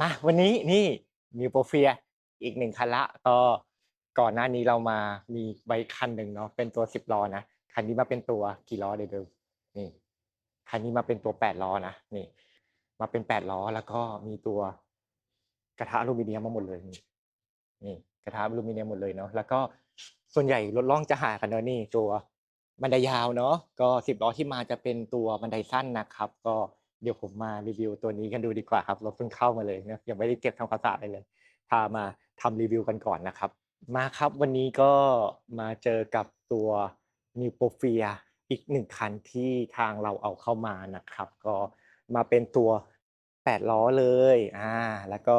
มาวันนี้นี่มีโปรเฟียอีกหนึ่งคันละก็ก่อนหน้านี้เรามามีไว้คันหนึ่งเนาะเป็นตัวสิบล้อนะคันนี้มาเป็นตัวกี่ล้อเดี๋ยวดูนี่คันนี้มาเป็นตัวแปดล้อนะนี่ มาเป็นแปดล้อแล้วก็มีตัวกระทะอลูมิเนียมมาหมดเลยนี่นี่ กระทะอลูมิเนียมหมดเลยเนาะแล้วก็ส่วนใหญ่รถล่องจะหากันเนาะนี่ตัวบันไดยาวเนาะก็สิบล้อที่มาจะเป็นตัวบันไดสั้นนะครับ ก็ เดี๋ยวผมมารีวิวตัวนี้กันดูดีกว่าครับรถเพิ่งเข้ามาเลยเนะยังไม่ได้เก็บทำความสะอาดอะไรเลย พามาทำรีวิวกันก่อนนะครับ มาครับวันนี้ก็มาเจอกับตัวนิวโปเฟียอีกหนึ่งคันที่ทางเราเอาเข้ามานะครับ ก็มาเป็นตัวแปดล้อเลยอ่าแล้วก็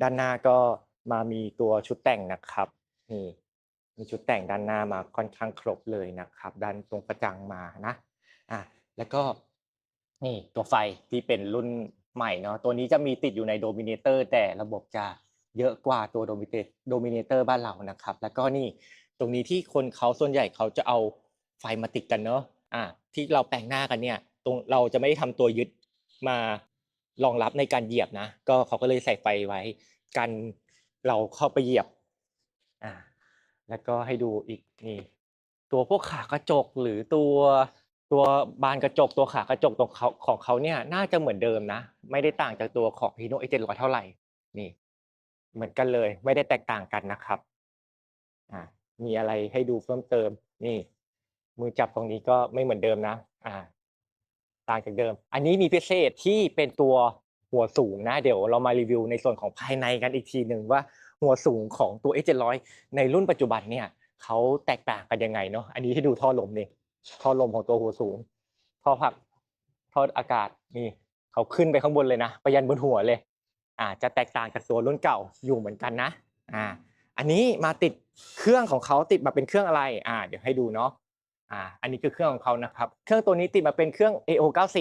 ด้านหน้าก็มามีตัวชุดแต่งนะครับนี่มีชุดแต่งด้านหน้ามาค่อนข้างครบเลยนะครับ ด้านตรงกระจังมานะอ่าแล้วก็ นี่ตัวไฟที่เป็นรุ่นใหม่เนาะตัวนี้จะมีติดอยู่ในโดมิเนเตอร์แต่ระบบจะเยอะกว่าตัวโดมิเตโดมิเนเตอร์บ้านเรานะครับ แล้วก็นี่ตรงนี้ที่คนเขาส่วนใหญ่เขาจะเอาไฟมาติดกันเนาะอ่าที่เราแปลงหน้ากันเนี่ย ตรงเราจะไม่ได้ทำตัวยึดมารองรับในการเหยียบนะ ก็เขาก็เลยใส่ไฟไว้กันเราเข้าไปเหยียบอ่าแล้วก็ให้ดูอีกนี่ตัวพวกขากระจกหรือตัว ตัวบานกระจกตัวขากระจกตรงเขาของเขาเนี่ยน่าจะเหมือนเดิมนะ ไม่ได้ต่างจากตัวของฮีโน่เอเจนร้อยเท่าไหร่นี่ เหมือนกันเลย ไม่ได้แตกต่างกันนะครับอ่ามีอะไรให้ดูเพิ่มเติม นี่ มือจับตรงนี้ก็ไม่เหมือนเดิมนะ อ่า ต่างจากเดิม อันนี้มีพิเศษที่เป็นตัวหัวสูงนะ เดี๋ยวเรามารีวิวในส่วนของภายในกันอีกทีหนึ่งว่าหัวสูงของตัว X700 ในรุ่นปัจจุบันเนี่ยเขาแตกต่างกันยังไงเนาะอันนี้ให้ดูท่อลมนี่ ท่อลมของตัวหัวสูงท่อพักท่ออากาศนี่เขาขึ้นไปข้างบนเลยนะไปยันบนหัวเลย อ่าจะแตกต่างจากตัวรุ่นเก่าอยู่เหมือนกันนะ อ่า อันนี้มาติดเครื่องของเขาติดมาเป็นเครื่องอะไร อ่า เดี๋ยวให้ดูเนาะอ่า อันนี้คือเครื่องของเขานะครับ เครื่องตัวนี้ติดมาเป็นเครื่อง AO94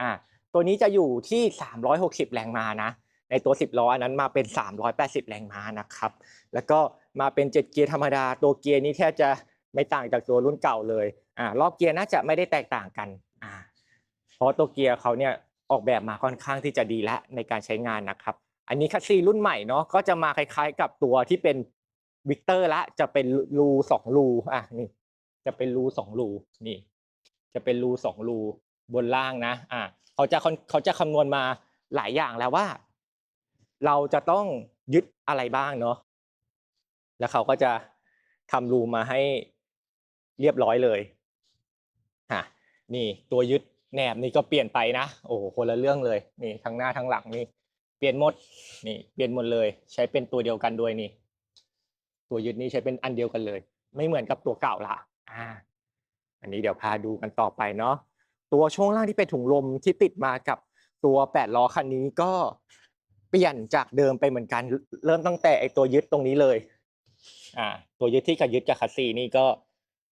อ่า ตัวนี้จะอยู่ที่ 360 แรงม้านะ ในตัว 10 ล้ออันนั้นมาเป็น 380 แรงม้านะครับ แล้วก็มาเป็น 7 เกียร์ธรรมดา ตัวเกียร์นี้แทบจะไม่ต่างจากตัวรุ่นเก่าเลย อ่ารอบเกียร์น่าจะไม่ได้แตกต่างกันอ่าเพราะตัวเกียร์เขาเนี่ยออกแบบมาค่อนข้างที่จะดีและในการใช้งานนะครับ อันนี้คัสซีรุ่นใหม่เนาะก็จะมาคล้ายๆกับตัวที่เป็นวิกเตอร์ละจะเป็นรูสองรูอะนี่จะเป็นรูสองรูนี่ จะเป็นรูสองรูบนล่างนะ อ่าเขาจะเขาจะคำนวณมาหลายอย่างแล้วว่า เราจะต้องยึดอะไรบ้างเนาะแล้วเขาก็จะทำรูมาให้เรียบร้อยเลย นี่ตัวยึดแหนบนี่ก็เปลี่ยนไปนะ โอ้โหคนละเรื่องเลยนี่ทั้งหน้าทั้งหลังนี่เปลี่ยนหมดนี่เปลี่ยนหมดเลย ใช้เป็นตัวเดียวกันด้วยนี่ ตัวยึดนี่ใช้เป็นอันเดียวกันเลย ไม่เหมือนกับตัวเก่าละอ่า อันนี้เดี๋ยวพาดูกันต่อไปเนาะตัวช่วงล่างที่เป็นถุงลมที่ติดมากับตัวแปดล้อคันนี้ก็เปลี่ยนจากเดิมไปเหมือนกัน เริ่มตั้งแต่ไอตัวยึดตรงนี้เลย อ่า ตัวยึดที่กับยึดกับคัสซีนี่ก็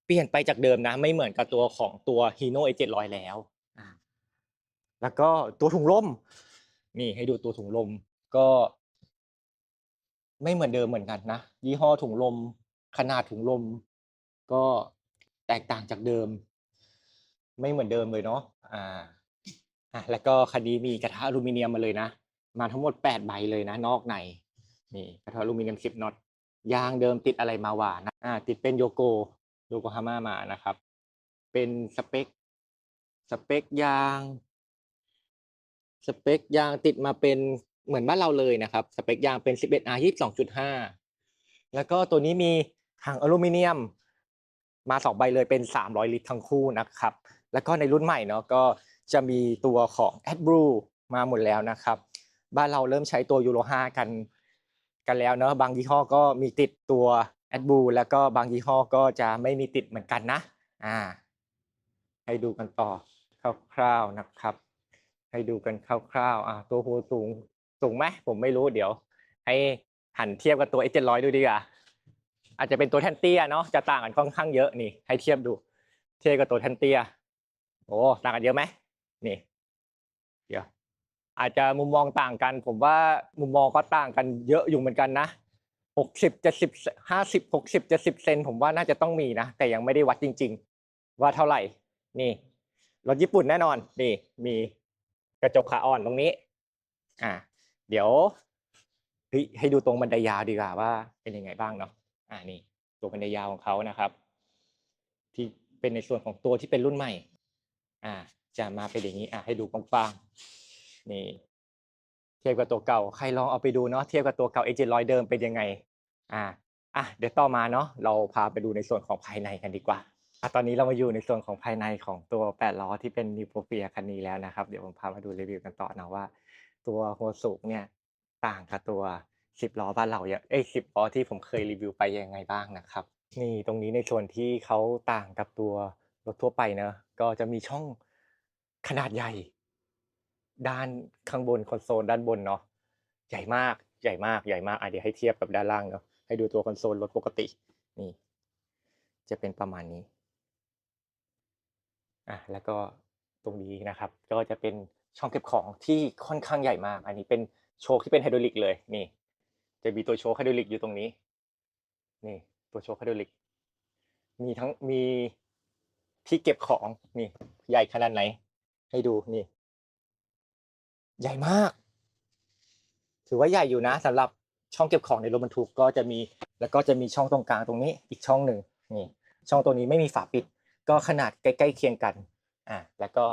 เปลี่ยนไปจากเดิมนะ ไม่เหมือนกับตัวของตัวฮีโน่เอเจ็ดร้อยแล้วอ่าแล้วก็ตัวถุงลมนี่ให้ดูตัวถุงลมก็ ไม่เหมือนเดิมเหมือนกันนะยี่ห้อถุงลม ขนาดถุงลม ก็แตกต่างจากเดิม ไม่เหมือนเดิมเลยเนาะอ่าอะแล้วก็คันนี้มีกระทะอลูมิเนียมมาเลยนะ มาทั้งหมดแปดใบเลยนะ นอกในนี่กระทะอลูมิเนียมสิบน็อตยางเดิมติดอะไรมาหวานนะอ่าติดเป็นโยโก โยโกฮาม่ามานะครับ เป็นสเปค สเปคยาง สเปคยางติดมาเป็นเหมือนบ้านเราเลยนะครับ สเปคยางเป็น 11R 22.5 แล้วก็ตัวนี้มีถังอลูมิเนียม มาสองใบเลยเป็น 300 ลิตรทั้งคู่นะครับ แล้วก็ในรุ่นใหม่เนาะก็จะมีตัวของ a d b r e มาหมดแล้วนะครับ บ้านเราเริ่มใช้ตัวยูโร5กันกันแล้วเนาะบางยี่ห้อก็มีติดตัว a d b r e w แล้วก็บางยี่ห้อก็จะไม่มีติดเหมือนกันนะอ่าให้ดูกันต่อคร่าวๆนะครับ ให้ดูกันคร่าวๆอ่าตัวหัวสูงสูงไหมผมไม่รู้เดี๋ยว ให้หันเทียบกับตัว X700 ดูดีกว่าอาจจะเป็นตัวแทนเตี้ยเนาะจะต่างกันค่อนข้างเยอะนี่ ให้เทียบดู เทียบกับตัวแทนเตี้ยโอ้ต่างกันเยอะไหมนี่ เดี๋ยวอาจจะมุมมองต่างกัน ผมว่ามุมมองก็ต่างกันเยอะอยู่เหมือนกันนะ หกสิบเจ็ดสิบห้าสิบหกสิบเจ็ดสิบเซนผมว่าน่าจะต้องมีนะ แต่ยังไม่ได้วัดจริง ๆ ว่าเท่าไหร่ นี่รถญี่ปุ่นแน่นอน นี่ มีกระจกขาอ่อนตรงนี้ อ่า เดี๋ยวเฮ้ยให้ดูตรงบันไดยาวดีกว่าว่าเป็นยังไงบ้างเนาะอ่านี่ตัวบันไดยาวของเขานะครับ ที่เป็นในส่วนของตัวที่เป็นรุ่นใหม่ อ่า จะมาเป็นอย่างนี้ อ่าให้ดูกว้างๆนี่ เทียบกับตัวเก่า ใครลองเอาไปดูเนาะเทียบกับตัวเก่า a 7 0 0เดิมเป็นยังไง อ่าอะเดี๋ยวต่อมาเนาะเราพาไปดูในส่วนของภายในกันดีกว่าอะตอนนี้เรามาอยู่ในส่วนของภายในของตัว8ล้อที่เป็นนิวโปรเฟียคันนี้แล้วนะครับ เดี๋ยวผมพามาดูรีวิวกันต่อนะว่า ตัวหัวสูงเนี่ยต่างกับตัว10ล้อบ้านเราเยอะเอ้ย10ล้อที่ผมเคยรีวิวไปยังไงบ้างนะครับ นี่ตรงนี้ในส่วนที่เขาต่างกับตัวรถทั่วไปเนอะก็จะมีช่องขนาดใหญ่ ด้านข้างบนคอนโซลด้านบนเนาะใหญ่มากใหญ่มากใหญ่มากอะเดี๋ยวให้เทียบกับด้านล่างเนาะ ให้ดูตัวคอนโซลรถปกติ นี่ จะเป็นประมาณนี้ อะ แล้วก็ตรงนี้นะครับ ก็จะเป็นช่องเก็บของที่ค่อนข้างใหญ่มาก อันนี้เป็นโชคที่เป็นไฮดรอลิกเลย นี่ จะมีตัวโชคไฮดรอลิกอยู่ตรงนี้ นี่ ตัวโชคไฮดรอลิก มีทั้งมีที่เก็บของ นี่ ใหญ่ขนาดไหน ให้ดู นี่ ใหญ่มาก ถือว่าใหญ่อยู่นะสำหรับ ช่องเก็บของในรถบรรทุกก็จะมี แล้วก็จะมีช่องตรงกลางตรงนี้อีกช่องหนึ่งนี่ช่องตัวนี้ไม่มีฝาปิด ก็ขนาดใกล้ๆเคียงกันอ่าแล้วก็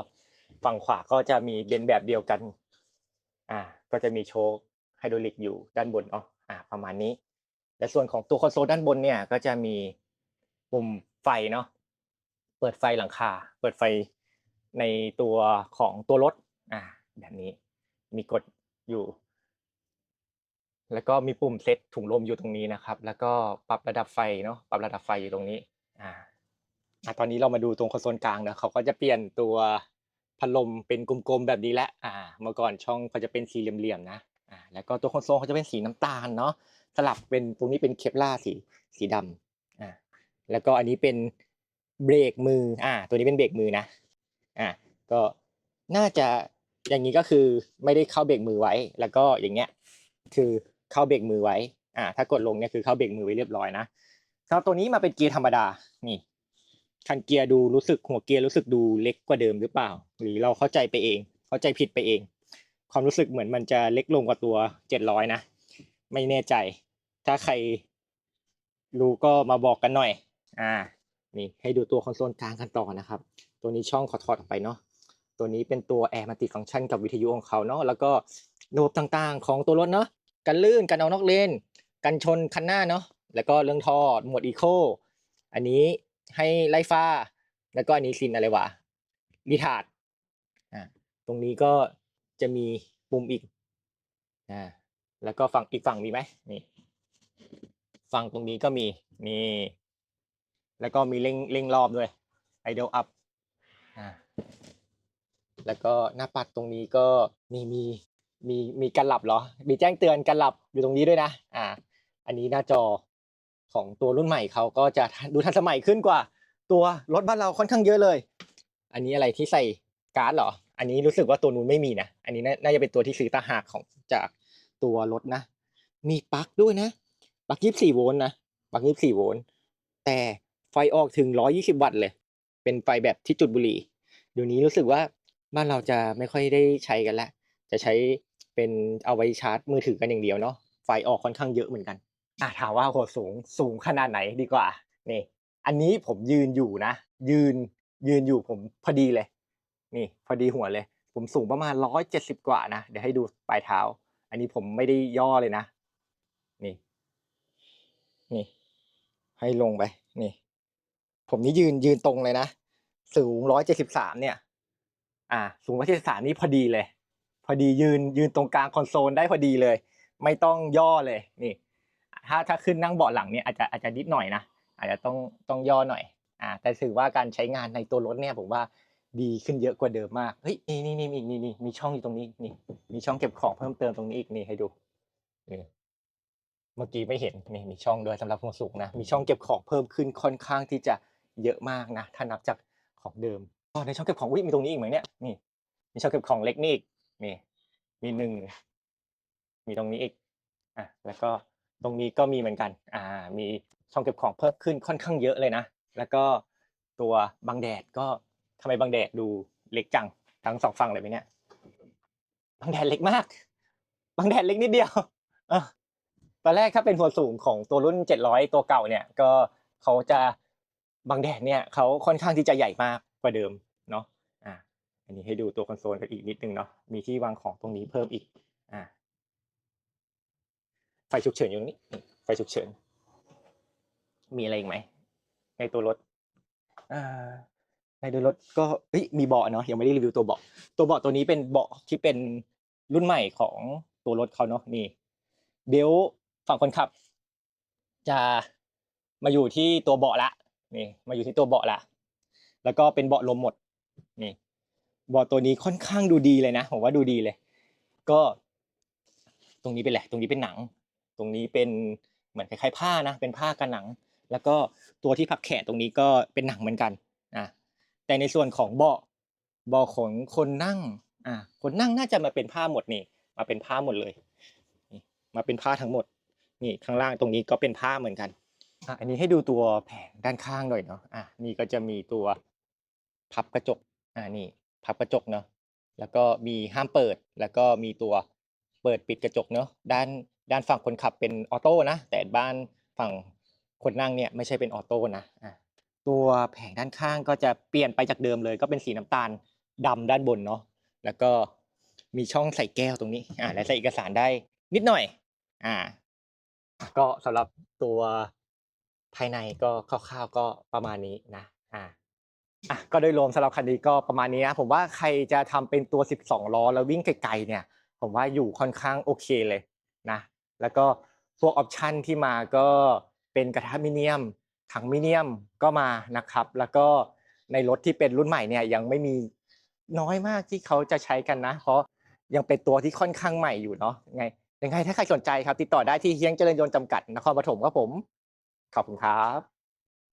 ฝั่งขวาก็จะมีเป็นแบบเดียวกันอ่าก็จะมีโชคไฮดรอลิกอยู่ด้านบนเนาะอ่าประมาณนี้และส่วนของตัวคอนโซลด้านบนเนี่ยก็จะมีปุ่มไฟเนาะเปิดไฟหลังคา เปิดไฟในตัวของตัวรถอ่าแบบนี้มีกดอยู่ แล้วก็มีปุ่มเซตถุงลมอยู่ตรงนี้นะครับ แล้วก็ปรับระดับไฟเนาะปรับระดับไฟอยู่ตรงนี้อ่าตอนนี้เรามาดูตรงคอนโซลกลางนะเขาก็จะเปลี่ยนตัวพัดลมเป็นกลมๆแบบนี้แหละอ่า เมื่อก่อนช่องเขาจะเป็นสี่เหลี่ยมๆนะอ่าแล้วก็ตัวคอนโซลเขาจะเป็นสีน้ำตาลเนาะสลับเป็นตรงนี้เป็นเคปล่าสีสีดำอ่าแล้วก็อันนี้เป็นเบรกมืออ่า ตัวนี้เป็นเบรกมือนะอ่าก็น่าจะอย่างนี้ก็คือไม่ได้เข้าเบรกมือไว้ แล้วก็อย่างเงี้ยคือ เข้าเบรกมือไว้อ่าถ้ากดลงเนี่ยคือเข้าเบรกมือไว้เรียบร้อยนะสำหรับตัวนี้มาเป็นเกียร์ธรรมดานี่คันเกียร์ดูรู้สึกหัวเกียร์รู้สึกดูเล็กกว่าเดิมหรือเปล่า หรือเราเข้าใจไปเอง เข้าใจผิดไปเอง ความรู้สึกเหมือนมันจะเล็กลงกว่าตัวเจ็ดร้อยนะไม่แน่ใจ ถ้าใครรู้ก็มาบอกกันหน่อย อ่า นี่ให้ดูตัวคอนโซลกลางกันต่อนะครับ ตัวนี้ช่องขอถอดออกไปเนาะ ตัวนี้เป็นตัวแอร์มัติฟังก์ชันกับวิทยุของเขาเนาะ แล้วก็ระบบต่างๆ ของตัวรถเนาะ กันลื่นกันเอานอกเลนกันชนคันหน้าเนาะแล้วก็เรื่องท่อหมวดอีโคอันนี้ให้ไล่ฟ้า แล้วก็อันนี้ซินอะไรวะรีทาร์ดอ่าตรงนี้ก็จะมีปุ่มอีกอ่าแล้วก็ฝั่งอีกฝั่งมีไหมนี่ฝั่งตรงนี้ก็มีนี่แล้วก็มีเร่งเร่งรอบด้วย idle up อ่าแล้วก็หน้าปัดตรงนี้ก็มีมี มีมีการหลับเหรอ มีแจ้งเตือนการหลับอยู่ตรงนี้ด้วยนะ อ่า อันนี้หน้าจอของตัวรุ่นใหม่เขาก็จะดูทันสมัยขึ้นกว่า ตัวรถบ้านเราค่อนข้างเยอะเลย อันนี้อะไรที่ใส่การ์ดเหรอ อันนี้รู้สึกว่าตัวนู้นไม่มีนะ อันนี้น่าจะเป็นตัวที่ซื้อตางหากของจากตัวรถนะ มีปลั๊กด้วยนะปลั๊กยี่สิบสี่โวลต์นะปลั๊กยี่สิบสี่โวลต์ แต่ไฟออกถึงร้อยี่สิบวัตต์เลย เป็นไฟแบบที่จุดบุหรี่เดี๋ยวนี้รู้สึกว่าบ้านเราจะไม่ค่อยได้ใช้กันแล้ว จะใช้เป็นเอาไว้ชาร์จมือถือกันอย่างเดียวเนาะไฟออกค่อนข้างเยอะเหมือนกันอะถามว่าโหสูงสูงขนาดไหนดีกว่านี่ อันนี้ผมยืนอยู่นะ ยืนยืนอยู่ผมพอดีเลย นี่พอดีหัวเลย ผมสูงประมาณร้อยเจ็ดสิบกว่านะเดี๋ยวให้ดูปลายเท้า อันนี้ผมไม่ได้ย่อเลยนะ นี่ นี่ ให้ลงไป นี่ ผมนี่ยืนยืนตรงเลยนะ สูงร้อยเจ็ดสิบสามเนี่ย อ่า สูงร้อยเจ็ดสิบสามนี่พอดีเลย พอดียืนยืนตรงกลางคอนโซลได้พอดีเลย ไม่ต้องย่อเลยนี่ ถ้าถ้าขึ้นนั่งเบาะหลังเนี่ยอาจจะอาจจะนิดหน่อยนะอาจจะต้องต้องย่อหน่อยอ่าแต่ถือว่าการใช้งานในตัวรถเนี่ยผมว่าดีขึ้นเยอะกว่าเดิมมากเฮ้ยนี่นี่นี่นี่นี่นี่มีช่องอยู่ตรงนี้นี่ มีช่องเก็บของเพิ่มเติมตรงนี้อีกนี่ให้ดูเมื่อกี้ไม่เห็นนี่มีช่องด้วยสำหรับคนสูงนะมีช่องเก็บของเพิ่มขึ้นค่อนข้างที่จะเยอะมากนะถ้านับจากของเดิมอ๋อในช่องเก็บของวิมีตรงนี้อีกไหมเนี่ยนี่มีช่องเก็บของเล็กนี่อีก นี่มีหนึ่งมีตรงนี้อีกอะแล้วก็ตรงนี้ก็มีเหมือนกัน อ่า มีช่องเก็บของเพิ่มขึ้นค่อนข้างเยอะเลยนะ แล้วก็ตัวบังแดดก็ทำไมบังแดดดูเล็กจังทั้งสองฝั่งเลยไหมเนี่ยบังแดดเล็กมากบังแดดเล็กนิดเดียวเออตอนแรกถ้าเป็นหัวสูงของตัวรุ่น 700 ตัวเก่าเนี่ย ก็เขาจะบังแดดเนี่ยเขาค่อนข้างที่จะใหญ่มากกว่าเดิม อันนี้ให้ดูตัวคอนโซลกันอีกนิดนึงเนาะมีที่วางของตรงนี้เพิ่มอีกอ่าไฟฉุกเฉินอยู่ตรงนี้ไฟฉุกเฉิน มีอะไรอีกไหม ในตัวรถอ่าในตัวรถก็เอ้ยมีเบาะเนาะยังไม่ได้รีวิวตัวเบาะตัวเบาะตัวนี้เป็นเบาะที่เป็นรุ่นใหม่ของตัวรถเขาเนาะนี่ เบลฝั่งคนขับ จะมาอยู่ที่ตัวเบาะละนี่ มาอยู่ที่ตัวเบาะละแล้วก็เป็นเบาะลมหมด นี่ เบาตัวนี้ค่อนข้างดูดีเลยนะผมว่าดูดีเลย ก็ ตรงนี้เป็นแหละ ตรงนี้เป็นหนัง ตรงนี้เป็นเหมือนคล้ายๆผ้านะ เป็นผ้ากันหนัง แล้วก็ตัวที่พับแขนตรงนี้ก็เป็นหนังเหมือนกันอะแต่ในส่วนของเบาะเบาะของคนนั่งอะคนนั่งน่าจะมาเป็นผ้าหมดนี่ มาเป็นผ้าหมดเลยมาเป็นผ้าทั้งหมด นี่ข้างล่างตรงนี้ก็เป็นผ้าเหมือนกันอะอันนี้ให้ดูตัวแผงด้านข้างหน่อยเนาะอะนี่ก็จะมีตัวพับกระจกอ่านี่ พับกระจกเนาะแล้วก็มีห้ามเปิดแล้วก็มีตัวเปิดปิดกระจกเนาะด้านด้านฝั่งคนขับเป็นออโต้นะแต่บ้านฝั่งคนนั่งเนี่ยไม่ใช่เป็นออโต้นะตัวแผงด้านข้างก็จะเปลี่ยนไปจากเดิมเลย ก็เป็นสีน้ำตาลดำด้านบนเนาะแล้วก็มีช่องใส่แก้วตรงนี้อ่าและใส่เอกสารได้นิดหน่อย อ่า ก็สำหรับตัวภายในก็คร่าวๆก็ประมาณนี้นะ อ่า อะก็โดยรวมสำหรับคันนี้ก็ประมาณนี้นะผมว่าใครจะทำเป็นตัว 12 ล้อแล้ววิ่งไกลๆเนี่ย ผมว่าอยู่ค่อนข้างโอเคเลยนะแล้วก็พวกออปชันที่มาก็เป็นกระทะมิเนียม ถังมิเนียมก็มานะครับ แล้วก็ในรถที่เป็นรุ่นใหม่เนี่ยยังไม่มีน้อยมากที่เขาจะใช้กันนะ เพราะยังเป็นตัวที่ค่อนข้างใหม่อยู่เนาะยังไงยังไงถ้าใครสนใจครับ ติดต่อได้ที่เฮียงเจริญยนต์จำกัดนครปฐมครับผมขอบคุณครับ